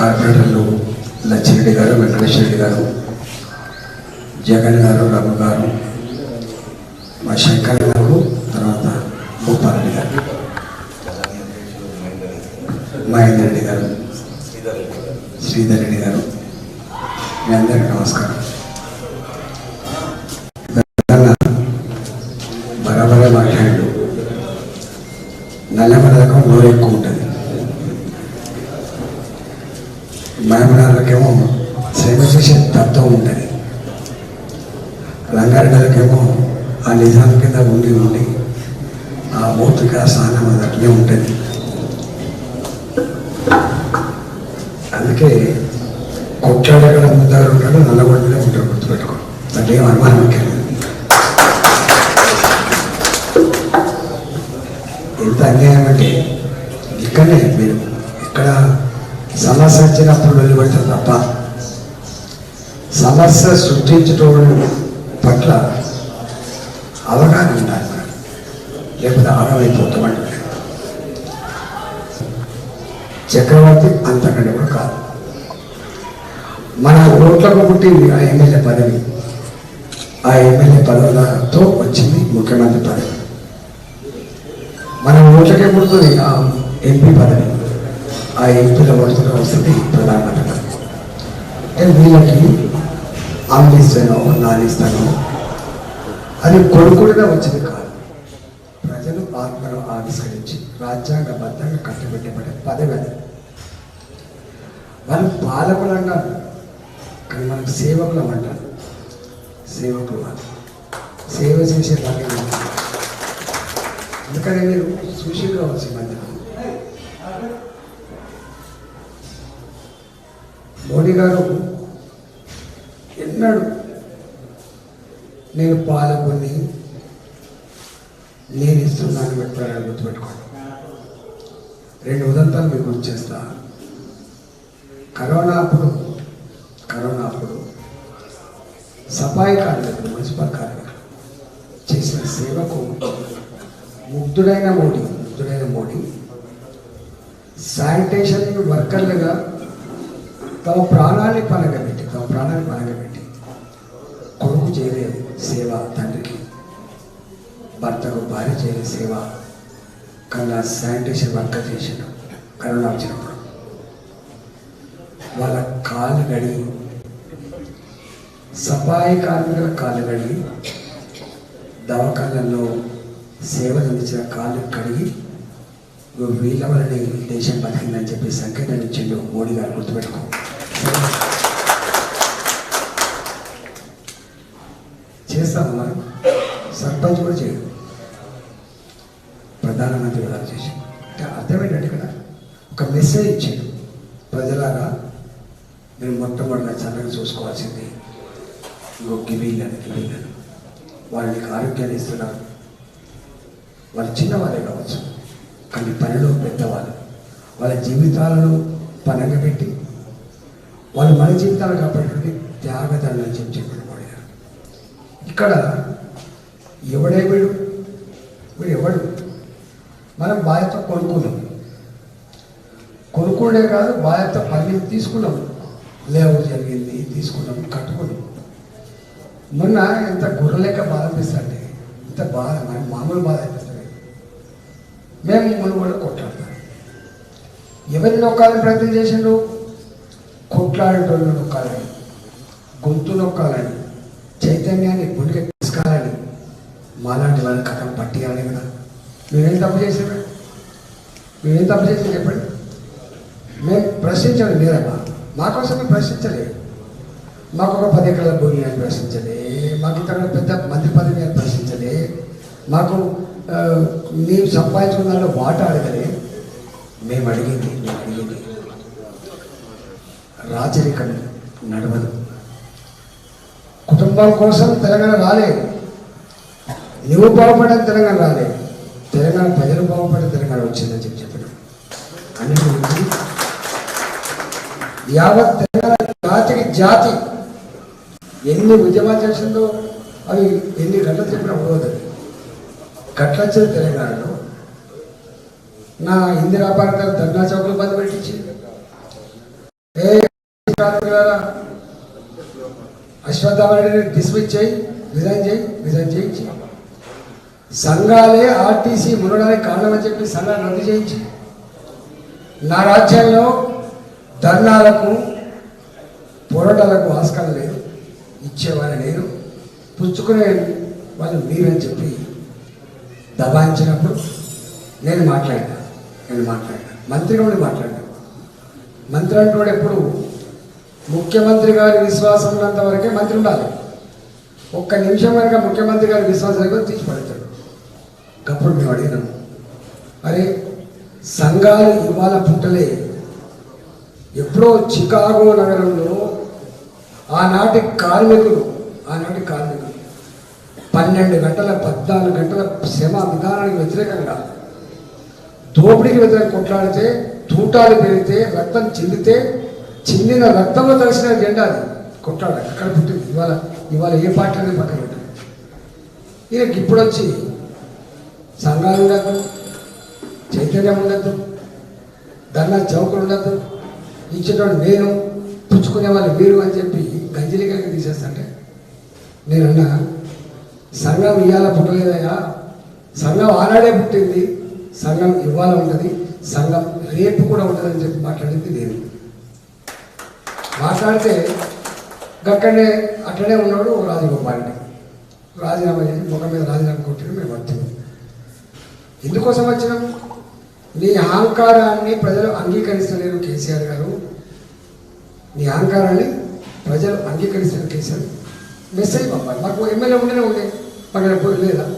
కార్పొరేటర్లు లచ్చిరెడ్డి గారు వెంకటేశ్వర రెడ్డి గారు జగన్ గారు రఘు గారు మా శంకర్ గారు తర్వాత భూపాలరెడ్డి గారు మహేందర్ రెడ్డి గారు శ్రీధర్ రెడ్డి గారు. మీ అందరికీ నమస్కారం పెద్దన్న బరాబరే మాట్లాడు నల్లమలకం నోరు ఎక్కువ ఉంటుంది మహమనాలకేమో సేవ అర్థం తత్వం ఉంటుంది రంగారెడ్డిలకేమో ఆ నిజాం కింద ఉండి ఉండి ఆ ఓపిక స్థానం అది అట్లే ఉంటుంది. అందుకే కొట్లాడగల ముందారు ఉంటాడు నల్లగొండలే ఉంటారు ఉంటాడు గుర్తుపెట్టుకో. అంటే ఏం అనుమానం ఎంత అన్యాయం అంటే ఇక్కడనే మీరు ఇక్కడ సమస్య వచ్చినప్పుడు వెళ్ళిపెడతారు తప్ప సమస్య సృష్టించడం పట్ల అవగాహన ఉండాలి. లేకపోతే ఆగమైపోతామంటే చక్రవర్తి అంతకంటే కూడా కాదు. మన ఓట్లకు పుట్టింది ఆ ఎమ్మెల్యే పదవి ఆ ఎమ్మెల్యే పదవులతో వచ్చింది ముఖ్యమంత్రి పదవి. మన ఓట్లకే పుడుతుంది ఆ ఎంపీ పదవి ఆ ఎంపీల ఓట్లతో వస్తుంది ప్రధానమంత్రి వీళ్ళకి అంటే వీళ్ళకి అది కొడుకుడుగా వచ్చింది కాదు. ప్రజలు ఆత్మను ఆవిష్కరించి రాజ్యాంగబద్ధంగా కట్టబెట్టబడే పదవి అది వాళ్ళు పాలకులు అన్నారు. కానీ మనకు సేవకులు అంటారు సేవకులు వాళ్ళు సేవ చేసే వాళ్ళే ఉన్నారు. మీరు చూసి కావచ్చు ఈ మోడీ గారు ఎన్నాడు నేను పాలకుని నేను ఇస్తున్నాను పెట్టుకోవాలని గుర్తుపెట్టుకోండి. రెండు ఉదంతాలు మీకు వచ్చేస్తా కరోనా అప్పుడు కరోనా అప్పుడు సఫాయి కార్మికులు మున్సిపల్ కార్మికులు చేసిన సేవకు ముగ్ధుడైన మోడీ ముగ్ధుడైన మోడీ శానిటేషన్ వర్కర్లుగా తమ ప్రాణాన్ని పనగబెట్టి తమ ప్రాణాన్ని పనగబెట్టి కొడుకు చేయలే సేవ తండ్రికి. భర్తకు భార్య చేయలే సేవ కన్నా శానిటేషన్ వర్కర్ చేసిన కరోనా వచ్చినప్పుడు వాళ్ళ కాలు గడిగి సఫాయి కార్మికుల కాలు గడిగి దవాఖానల్లో సేవలు అందించిన కాళ్ళు కడిగి వీళ్ళ వల్లనే దేశం బతికిందని చెప్పి సంకేతం ఇచ్చిండు మోడీ గారు గుర్తుపెట్టుకో. చూసుకోవాల్సింది. ఇంకో గివీళ్ళని గివీళ్ళని వాళ్ళకి ఆరోగ్యాన్ని ఇస్తున్నారు. వాళ్ళు చిన్నవాళ్ళే కావచ్చు కానీ పనిలో పెద్దవాళ్ళు వాళ్ళ జీవితాలను పనంగా పెట్టి వాళ్ళు మన జీవితాలు కాబట్టి త్యాగతలు అని చెప్పి ఇక్కడ ఎవడే వీడు? వీడు ఎవడు? మనం బాధ్యత కొనుక్కున్నాం. కొనుక్కోడే కాదు బాధ్యత పని తీసుకున్నాం. లేఅవుట్ జరిగింది తీసుకున్నాం కట్టుకున్నాం. మొన్న ఎంత గుర్రలేక బాధ అనిపిస్తుంది. ఇంత బాధ మామూలు బాధ అనిపిస్తుంది. మేము మునుగోడు కొట్లాడతాం. ఎవరి నొక్కాలని ప్రయత్నం చేసిండు కొట్లాడేటోళ్ళు నొక్కాలని గొంతు నొక్కాలని చైతన్యాన్ని గుడికి తీసుకోవాలని మాలాంటి వాళ్ళని కథం పట్టియాలి కదా. మేమేం తప్పు చేసాము మేమేం తప్పు చేసాం చెప్పండి? మేము ప్రశ్నించండి మీరమ్మా మా కోసమే ప్రశ్నించలే. మాకు ఒక పది ఎకరాల భూమి అని ప్రశ్నించలే. మాకు ఇక్కడ పెద్ద మంత్రి పదవి అని ప్రశ్నించలే. మాకు మేము సంపాదించుకున్న దాంట్లో వాటా అడగలే. మేము అడిగింది మేము అడిగింది. రాజరికం నడవదు. కుటుంబం కోసం తెలంగాణ రాలేదు నువ్వు బాగుపడని తెలంగాణ రాలేదు తెలంగాణ ప్రజలు బాగుపడే తెలంగాణ వచ్చిందని చెప్పి చెప్పడం. అన్నిటి గురించి యావత్ తెలంగాణ జాతికి జాతి. ఎన్ని ఉద్యమాలు చేసిందో అవి ఎన్ని గంటలు చెప్పినా పోదు. గట్లొచ్చిన తెలంగాణలో నా ఇందిరా పార్క్ ధర్నా చౌకులు బంద్ పెట్టించి. కార్మికులారా అశ్వత్థామరెడ్డిని డిస్మిస్ చేయి రిజైన్ చేయి రిజైన్ చేయించి. సంఘాలే ఆర్టీసీ మునడానికి కారణమని చెప్పి సంఘాన్ని రద్దు చేయించి. నా రాజ్యంలో ధర్నాలకు పోరాటాలకు ఆస్కారం లేదు. ఇచ్చేవారు నేను పుచ్చుకునే వాళ్ళు మీరని చెప్పి దబాయించినప్పుడు నేను మాట్లాడినా నేను మాట్లాడినా. మంత్రి కూడా మాట్లాడినా. మంత్రి అంటున్నాడు ఎప్పుడు ముఖ్యమంత్రి గారి విశ్వాసం ఉన్నంత వరకే మంత్రి ఉండాలి. ఒక్క నిమిషం కనుక ముఖ్యమంత్రి గారి విశ్వాసం కూడా తీసి పడతాడు అప్పుడు మేము అడిగినాము అరే సంఘాలు ఇవాళ పుట్టలే. ఎప్పుడో చికాగో నగరంలో ఆనాటి కార్మికులు ఆనాటి కార్మికులు పన్నెండు గంటల పద్నాలుగు గంటల శ్రమ విధానానికి వ్యతిరేకంగా దోపిడీకి వ్యతిరేకంగా కొట్లాడితే తూటాలు పెరిగితే రక్తం చిందితే చిందిన రక్తంలో తెలిసిన జెండా అది. కొట్లాడ అక్కడ పుట్టింది. ఇవాళ ఇవాళ ఏ పార్టీ అనేది పక్కన పెట్టింది ఈయనకి ఇప్పుడు వచ్చి సంఘాలు ఉండద్దు చైతన్యం ఉండద్దు ధర్నా చౌకులు ఉండద్దు ఇచ్చేటోడు నేను పుచ్చుకునే వాళ్ళు మీరు అని చెప్పి గంజిలికలకి తీసేస్తుంటే నేనన్నా సంఘం ఇవాళ పుట్టలేదయా సంఘం ఆనాడే పుట్టింది సంఘం ఇవాళ ఉంటుంది సంఘం రేపు కూడా ఉంటుందని చెప్పి మాట్లాడింది నేను. మాట్లాడితే అక్కడనే అట్లనే ఉన్నాడు రాజగోపాలని రాజీనామా చేసి ముఖం మీద రాజీనామా కొట్టిన మేము వచ్చినాం ఎందుకోసం వచ్చినాం? నీ అహంకారాన్ని ప్రజలు అంగీకరిస్తలేరు కేసీఆర్ గారు. నీ అహంకారాన్ని ప్రజలు అంగీకరిస్తారు కేసీఆర్. మెసేజ్ పంపాలి. మాకు ఎమ్మెల్యే ఉండనే ఉండే. మాకు ఎప్పుడు లేదా?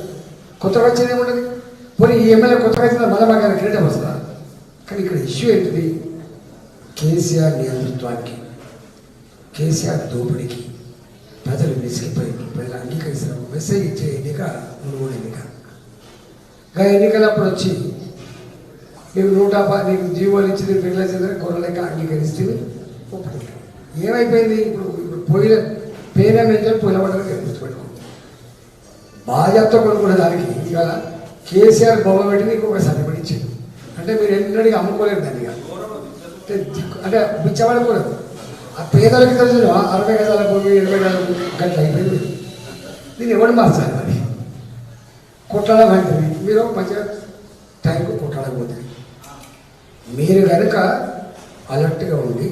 కొత్తగా వచ్చేది ఉండదు పోనీ ఈ ఎమ్మెల్యే కొత్తగా వచ్చిన మళ్ళీ మాకు ఏమైనా క్రీడ వస్తుందా? కానీ ఇక్కడ ఇష్యూ ఏంటిది? కేసీఆర్ నియంతృత్వానికి కేసీఆర్ దోపిడీకి ప్రజలు విసిగిపోయి ప్రజలు అంగీకరిస్తారు మెసేజ్ ఇచ్చే ఎన్నిక నువ్వు ఎన్నిక. ఎన్నికలప్పుడు వచ్చి నీకు నూట ప- నీకు జీవోలు ఇచ్చింది పిల్లలు గొర్రెలక అంగీకరిస్తే ఏమైపోయింది? ఇప్పుడు ఇప్పుడు పోయిన పేన పోయిన పోయినవాళ్ళకి గుర్తుపెట్టుకో. బాధ్యత కొనుక్కునే దానికి ఇవాళ కేసీఆర్ బొమ్మ పెట్టి నీకు ఒక సర్టిఫికేట్ ఇచ్చింది అంటే మీరు ఎన్నడికి అమ్ముకోలేరు దాన్ని అంటే దిక్కు- అంటే బిచ్చవాడకూడదు ఆ పేదలకి తెలుసు అరవై గజాల భూమి ఇరవై గజాల భూమి గంటలు అయిపోయింది. దీన్ని ఎవరు మార్చాలి మరి? కొట్టడం అంటే మీరు మంచిగా టైంకు కొట్టడకపోతుంది మీరు కనుక అలర్ట్గా ఉండి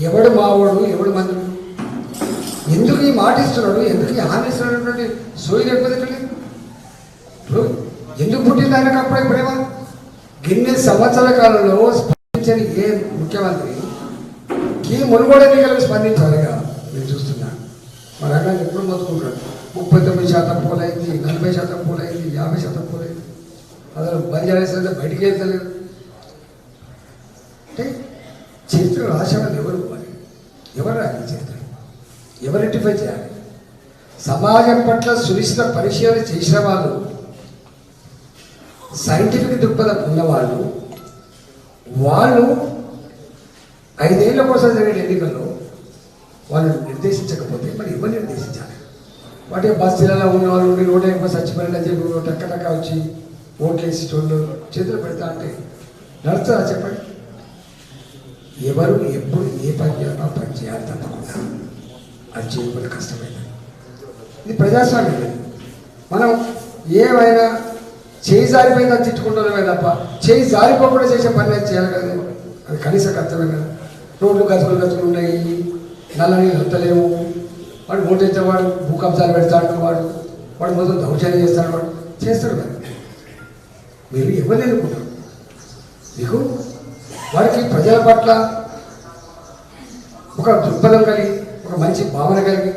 ఎవడు మావాడు ఎవడు మందుడు ఎందుకు ఈ మాట ఇస్తున్నాడు ఎందుకు ఈ హామీ ఇస్తున్నాడు సోయి లేకపోతే ఎందుకు పుట్టింది ఆయనకు అప్పుడే ప్రేమ? గిన్నె సంవత్సరాల కాలంలో స్పందించని ఏ ముఖ్యమంత్రి ఈ మునుగోడు ఎన్నికలకు స్పందించాలిగా నేను చూస్తున్నాను మా రంగాన్ని ఎప్పుడు మొదలుకుంటాడు ముప్పై తొమ్మిది శాతం పోలైంది నలభై శాతం పోలైంది యాభై శాతం పోలైంది. అసలు బంజారా బయటికి వెళ్తలేదు. అంటే చరిత్ర రాసేవాళ్ళు ఎవరు మరి? ఎవరు రాయాలి చరిత్ర? ఎవరు రెక్టిఫై చేయాలి? సమాజం పట్ల సునిశ్చిత పరిశీలన చేసిన వాళ్ళు సైంటిఫిక్ దృక్పథం ఉన్నవాళ్ళు వాళ్ళు ఐదేళ్ళ కోసం జరిగిన ఎన్నికల్లో వాళ్ళు నిర్దేశించకపోతే మరి ఎవరు నిర్దేశించాలి? వాటి బస్సులలో ఉన్న వాళ్ళు ఉండి రోడ్డు ఎక్కువ చచ్చిపోయిన చెప్పి టక్క టక్క వచ్చి ఓట్లేసి చోళ్ళు చేతులు పెడతా అంటే నడుస్తుందా చెప్పండి? ఎవరు ఎప్పుడు ఏ పని చేయాలో ఆ పని చేయాలి తప్పకుండా. అది చేయకుండా కష్టమైంది. ఇది ప్రజాస్వామ్యం. మనం ఏమైనా చేయి జారిపోయిందని తిట్టుకుంటున్నామే తప్ప చేయి జారిపోకుండా చేసే పని అయితే చేయాలి కదా. అది కనీస కర్తవ్యం కదా. రోడ్లు గతులు గతులు ఉన్నాయి నల్ల నీళ్ళు వస్తలేవు. వాడు ఓటేసేవాడు భూ కబ్జాలు పెడతాడు వాడు. వాడు మొదలు దౌర్జన్యం చేస్తాడు వాడు. చేస్తాడు కదా మీరు ఎవరిని ఎన్నుకుంటారు మీకు వారికి ప్రజల పట్ల ఒక దృక్పథం కలిగి ఒక మంచి భావన కలిగి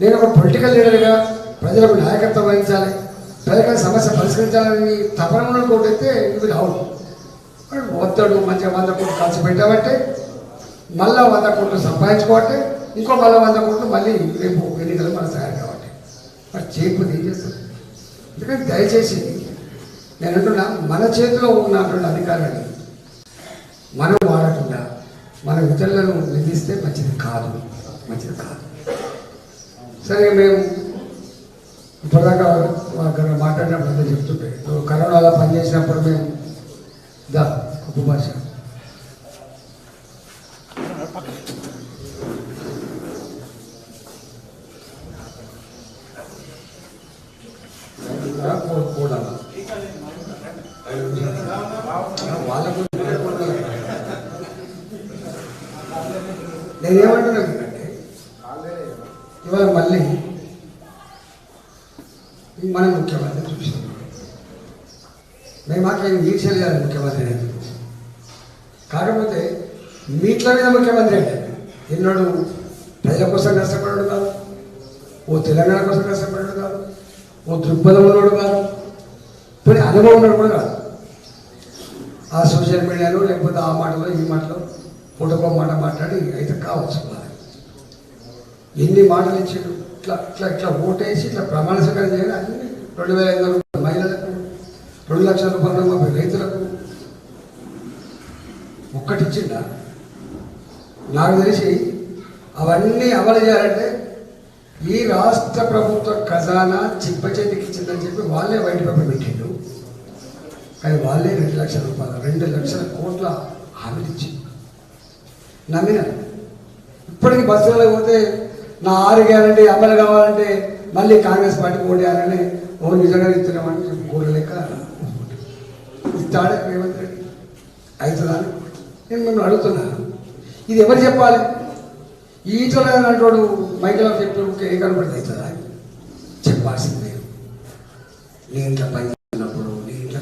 నేను ఒక పొలిటికల్ లీడర్గా ప్రజలకు నాయకత్వం వహించాలి ప్రజలకు సమస్య పరిష్కరించాలని తపన కోటైతే ఇవి రావు. వద్దడు వస్తాడు మంచిగా వంద కోట్లు ఖర్చు పెట్టామంటే మళ్ళా వంద కోట్లు సంపాదించుకోవట్టే ఇంకో మళ్ళీ వంద కోట్లు మళ్ళీ రేపు ఎన్నికలు మన తయారు కాబట్టి మరి చేయకపోతే ఏం చేస్తారు ఎందుకంటే దయచేసి నేను అంటున్నా మన చేతిలో ఉన్నటువంటి అధికారాన్ని మనం వాడకుండా మన ఇతరులను నిందిస్తే మంచిది కాదు మంచిది కాదు. సరే మేము ఇప్పటిదాకా అక్కడ మాట్లాడినప్పుడు అంతా చెప్తుంటే కరోనాలో పనిచేసినప్పుడు మేము దా ఉపభాష కూడా వాళ్ళకు నేనేమంటున్నాను అంటే ఇవాళ మళ్ళీ మన ముఖ్యమంత్రి చూసినాం మేము మాకేం కాదు ముఖ్యమంత్రి అనేది కాకపోతే మీట్ల మీద ముఖ్యమంత్రి అంటే. ఎన్నోడు ప్రజల కోసం కష్టపడడు కాదు. ఓ తెలంగాణ కోసం కష్టపడడు కాదు. ఓ దృక్పథం ఉన్నోడు కాదు. పోనీ అనుభవం ఉన్నాడు కూడా కాదు. ఆ సోషల్ మీడియాలో లేకపోతే ఆ మాటలో ఈ మాటలో పుట్టకో మాట మాట్లాడి అయితే కావచ్చు ఎన్ని మాటలు ఇచ్చాడు? ఇట్లా ఇట్లా ఇట్లా ఓటేసి ఇట్లా ప్రమాణ స్వీకారం చేయడం అన్ని రెండు వేల ఐదు వందల మహిళలకు రెండు లక్షల రూపాయల ముప్పై రైతులకు ఒక్కటిచ్చిండ నాకు తెలిసి అవన్నీ అమలు చేయాలంటే ఈ రాష్ట్ర ప్రభుత్వ ఖజానా చిప్ప చేతికి ఇచ్చిందని చెప్పి వాళ్ళే బయట పెట్టిండు కానీ వాళ్ళే రెండు లక్షల రూపాయలు రెండు లక్షల కోట్ల హామీలు ఇచ్చి నమ్మిన ఇప్పటికి బస్సులలో పోతే నా ఆరు గ్యారంటీ అమలు కావాలంటే మళ్ళీ కాంగ్రెస్ పార్టీ ఓటేయాలని ఓ నిజంగా ఇస్తున్నామని గోడ లెక్క తాడే రేవంత్ రెడ్డి అవుతుందా అని నేను మిమ్మల్ని అడుగుతున్నాను ఇది ఎవరు చెప్పాలి? ఈటల అంటోడు మైకలో చెప్పి ఏం కనపడితే అవుతుందా చెప్పాల్సింది నేను నీ ఇంట్లో పని చేస్తున్నప్పుడు నేను ఇంట్లో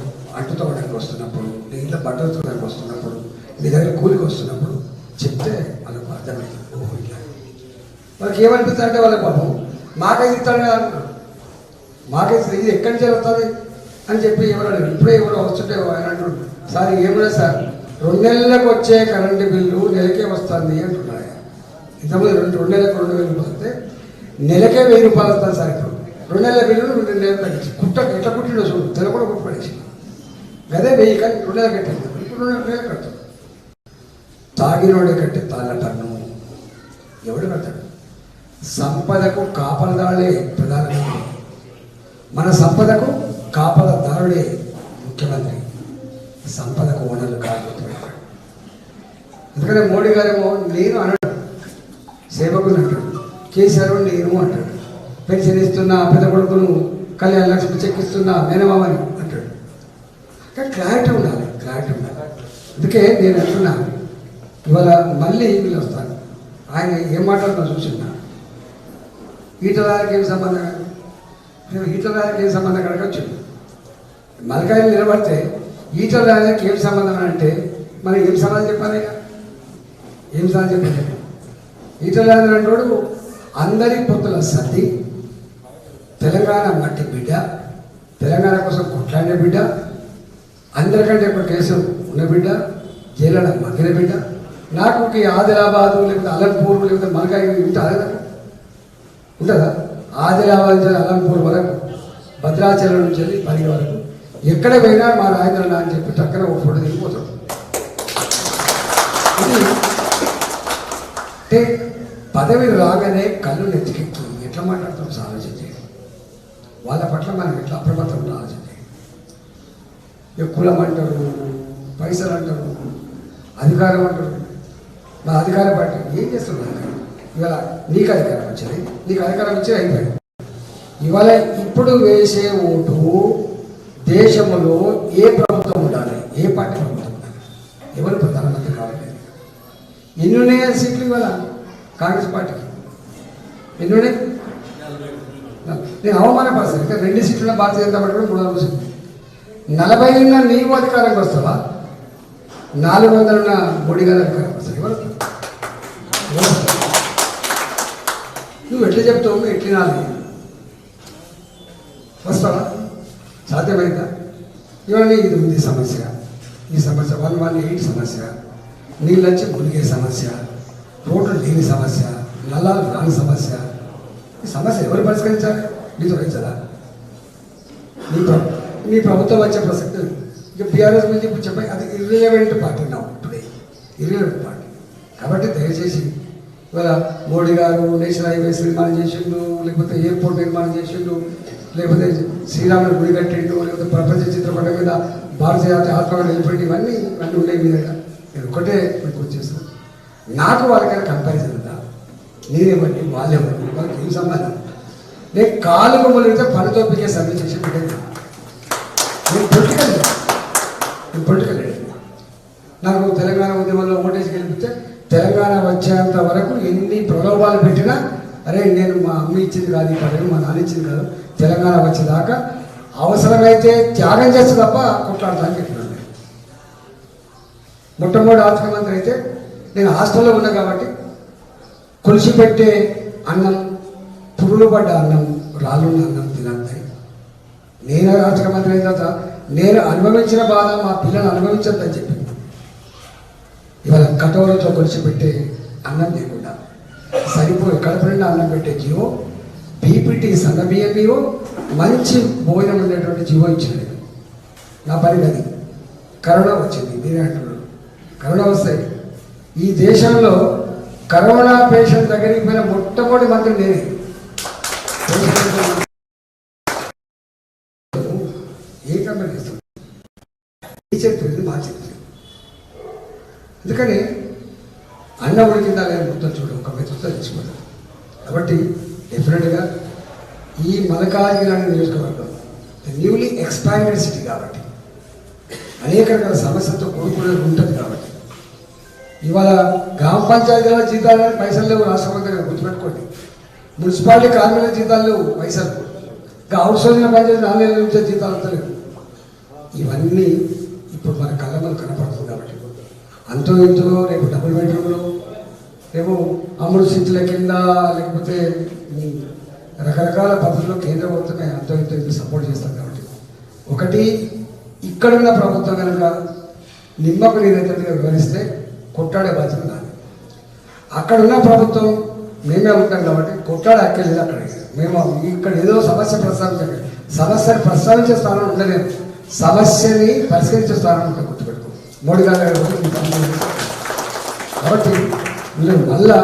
అంటు వస్తున్నప్పుడు నేను ఇంట్లో బట్టలు వస్తున్నప్పుడు మీ దగ్గర కూలికి వస్తున్నప్పుడు చెప్తే వాళ్ళకు అర్థమైంది. ఓహో ఇట్లా వాళ్ళకి ఏమనిపిస్తారంటే వాళ్ళ పాపం మాకైతే ఇస్తాడు కదా. మాకైతే ఇది ఎక్కడి నుంచి వస్తుంది? అని చెప్పి ఎవరు ఇప్పుడే ఎవరు వస్తుంటే ఆయన అంటున్నాడు. సార్ ఏమిరా సార్. రెండు నెలలకు వచ్చే కరెంటు బిల్లు నెలకే వస్తుంది అంటున్నాడు ఇంతకుముందు రెండు రెండు నెలలకు రెండు వేలు వస్తే నెలకే వెయ్యి రూపాయలు వస్తుంది సార్ ఇప్పుడు. రెండు నెలల బిల్లు రెండు నెలలు తగ్గించి కుట్ట ఎట్లా కుట్టిండో చూడు. తెల కూడా కుట్టుపడేసి. అదే వెయ్యి కానీ రెండు నెలలు కట్టింది ఇప్పుడు రెండు నెలలు కట్టాడు తాగినోడే కట్టే తాళ్ళటన్ను ఎవడు కట్టాడు సంపదకు కాపలదారులే ప్రధానమంత్రి. మన సంపదకు కాపలదారుడే ముఖ్యమంత్రి. సంపదకు ఓనర్లు కాదు ఎందుకంటే మోడీ గారేమో నేను అనడు. సేవకులు అంటాడు. కేసీఆర్ నేను అంటాడు. పెన్షన్ ఇస్తున్నా పెద్ద కొడుకును కళ్యాణ లక్ష్మి చెక్కిస్తున్నా మేనమామని అంటాడు. కానీ క్లారిటీ ఉండాలి క్లారిటీ ఉండాలి. అందుకే నేను అంటున్నా ఇవాళ మళ్ళీ వీళ్ళు వస్తాను. ఆయన ఏం మాట్లాడుతున్నా చూసిన్నా ఈటలారికి ఏం సంబంధం? నేను ఈటలారికి ఏం సంబంధం? కనుక మలకాయలు నిలబడితే ఈటలారికి ఏం సంబంధం అని అంటే? మనం ఏం సమాధానం చెప్పాలి ఇక? ఏం సమాధానం చెప్పాలి రాజు అంటోడు అందరి పొత్తుల సర్ది తెలంగాణ మట్టి బిడ్డ తెలంగాణ కోసం కొట్లాడిన బిడ్డ అందరికంటే ఒక కేసు ఉన్న బిడ్డ జైలలో మగ్గిన బిడ్డ నాకు ఈ ఆదిలాబాదు లేకపోతే అలంపూర్ లేకపోతే మనకాయ ఉంటుందా నాకు ఉంటుందా? ఆదిలాబాద్ నుంచి అలంపూర్ వరకు భద్రాచలం నుంచి వెళ్ళి పని వరకు. ఎక్కడ పోయినా మా రాజేంద్ర అని చెప్పి టక్కన ఒక ఫోటో దిగిపోతాడు. ఇది అంటే పదవి రాగానే కళ్ళు నెత్తికెక్కుతుంది ఎట్లా మాట్లాడతాం సార్ ఆలోచన వాళ్ళ పట్ల మనం ఎట్లా అప్రమత్తం ఉండాలి ఆలోచన ఇక కులం అంటారు పైసలు అంటారు అధికారం అంటారు. మా అధికార పార్టీ ఏం చేస్తున్నారు ఇవాళ నీకు అధికారం వచ్చింది నీకు అధికారం వచ్చి అయిపోయింది. ఇవాళ ఇప్పుడు వేసే ఓటు దేశంలో ఏ ప్రభుత్వం ఉండాలి? ఏ పార్టీ ప్రభుత్వం ఉండాలి? ఎవరు ప్రధానమంత్రి కావాలి? ఎన్ని ఉన్నాయా సీట్లు ఇవాళ కాంగ్రెస్ పార్టీకి. ఎన్ని ఉన్నాయి నేను అవమానపరుస్తాను ఇంకా రెండు సీట్ల భారతీయ జనతా పార్టీ కూడా మూడు వందల సీట్లు. నలభై ఉన్న నీవు అధికారంకి వస్తావా? నాలుగు వందలు ఉన్న మోడీ గారు అధికారం వస్తారు? ఎవరు? నువ్వు ఎట్లా చెప్తావు? ఎట్లా వినాలి? వస్తావా? సాధ్యమైందా? ఇవాళ ఇది ఉంది సమస్య. ఈ సమస్య వన్ వన్ ఎయిట్ సమస్య. నీళ్ళచ్చి మునిగే సమస్య. రోడ్లు లేని సమస్య. నల్లాలు రాని సమస్య. ఈ సమస్య ఎవరు పరిష్కరించాలి? మీతో రైతులా నీ ప్ర- నీ ప్రభుత్వం వచ్చే ప్రసక్తి ఇక బీఆర్ఎస్ గురించి ఇప్పుడు అది ఇర్రిలవెంట్ పార్టీ నా టుడే ఇర్రిలవెంట్ పార్టీ కాబట్టి దయచేసి ఇవాళ మోడీ గారు నేషనల్ హైవేస్ నిర్మాణం చేసిండు లేకపోతే ఎయిర్పోర్ట్ నిర్మాణం చేసిండు లేకపోతే శ్రీరాముడు గుడి కట్టిండు లేకపోతే ప్రపంచ చిత్రపటం మీద భారతీయ ఆత్మగా నిలబడి ఇవన్నీ అన్నీ ఉన్నాయి మీ దగ్గర. నేను ఒకటే మీకు వచ్చేస్తాను నాకు వాళ్ళకైనా కంపారిజన్ ఉందా? నేనేమండి? వాళ్ళేమండి? వాళ్ళకి ఏం సంబంధం? నేను కాలు మొదలైతే పనితో పని తోపికే చేసి పెట్టేది నేను పొలిటికల్ నేను పొలిటికల్ నాకు తెలంగాణ ఉద్యమంలో ఓటేసి గెలిపితే తెలంగాణ వచ్చేంత వరకు ఎన్ని ప్రలోభాలు పెట్టినా అరే నేను మా అమ్మ ఇచ్చింది కాదు ఈ పదవి మా నాన్న ఇచ్చింది కాదు తెలంగాణ వచ్చేదాకా అవసరమైతే త్యాగం చేస్తే తప్ప కొట్లాడతానని చెప్పినాను మొట్టమొదటి ఆర్థిక మంత్రి అయితే నేను హాస్టల్లో ఉన్నా కాబట్టి కొలిసి పెట్టే అన్నం పురులు పడ్డ అన్నం రాళ్ళున్న అన్నం తినంతాయి నేను ఆర్థిక మంత్రి అయిన తర్వాత నేను అనుభవించిన బాధ మా పిల్లలు అనుభవించద్దని చెప్పింది ఇవాళ కటోరతో కొలిసి పెట్టే అన్నం లేకుండా సరిపోయి కడపడిన అన్నం పెట్టే జీవో బీపీటీ సన్న మంచి భోజనం ఉండేటువంటి జీవో ఇచ్చింది నా పని అది. కరోనా వచ్చింది నేనే అంటున్నారు. కరోనా వస్తాయి. ఈ దేశంలో కరోనా పేషెంట్ దగ్గరికి పోయిన మొట్టమొదటి మంత్రి నేనే. ఏ కంపెనీ ఈ మా చరిత్ర అందుకని అన్న ఉడికిందా లేని మొత్తం చూడు ఒక మెతుకుతో తెచ్చుకుంటాం కాబట్టి డెఫినెట్గా ఈ మలకాజిగిరి నియోజకవర్గం న్యూలీ ఎక్స్పాండెడ్ సిటీ కాబట్టి అనేక రకాల సమస్యలతో కూడుకునే ఉంటుంది కాబట్టి. ఇవాళ గ్రామ పంచాయతీల జీతాలు పైసలు లేవు రాష్ట్ర మంత్రి గుర్తుపెట్టుకోండి. మున్సిపాలిటీ కార్మికుల జీతాలు లేవు. పైసలు ఇంకా అవుట్ పంచాయతీ నాలుగేళ్ళ నుంచే జీతాలు అంతలేవు ఇవన్నీ ఇప్పుడు మన కళ్ళ మనకు కనపడుతుంది కాబట్టి. అంతో ఇంతో రేపు డబుల్ బెడ్రూమ్లో ఏమో అమృత సీట్ల కింద లేకపోతే రకరకాల పద్ధతుల్లో కేంద్ర ప్రభుత్వమే అంతో ఇంతో ఇంతో సపోర్ట్ చేస్తాం కాబట్టి. ఒకటి ఇక్కడున్న ప్రభుత్వం కనుక నిమ్మకు నీరైతే వివరిస్తే కొట్టాడే బాధ్యత నాది. అక్కడ ఉన్న ప్రభుత్వం మేమే ఉంటాం కాబట్టి కొట్టాడే అక్కర్లేదు అక్కడ. మేము ఇక్కడ ఏదో సమస్య ప్రస్తావించండి సమస్యను ప్రస్తావించే స్థానం ఉండలేదు సమస్యని పరిష్కరించే స్థానం ఉంటుంది గుర్తుపెట్టుకో. మోడీ గారు కాబట్టి మీరు మళ్ళా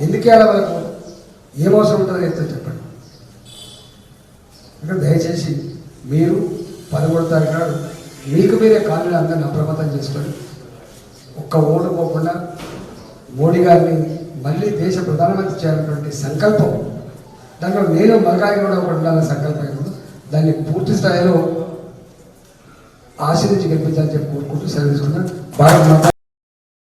ఎందుకు వేయాలి వాళ్ళకు ఏం అవసరం ఉంటుందో చెప్తే చెప్పండి. అంటే దయచేసి మీరు పదమూడు తారీఖు నాడు మీకు మీరే కాళ్ళు అందరిని అప్రమత్తం చేసుకొని ఒక్క ఓటు పోకుండా మోడీ గారిని మళ్ళీ దేశ ప్రధానమంత్రి చేయాలన్నటువంటి సంకల్పం దాంట్లో నేను మగాయి కూడా ఒకటి సంకల్పం దాన్ని పూర్తి స్థాయిలో ఆశీర్వించి గెలిపించాలని చెప్పి కోరుకుంటూ సెలవు తీసుకున్నాను భారత మాత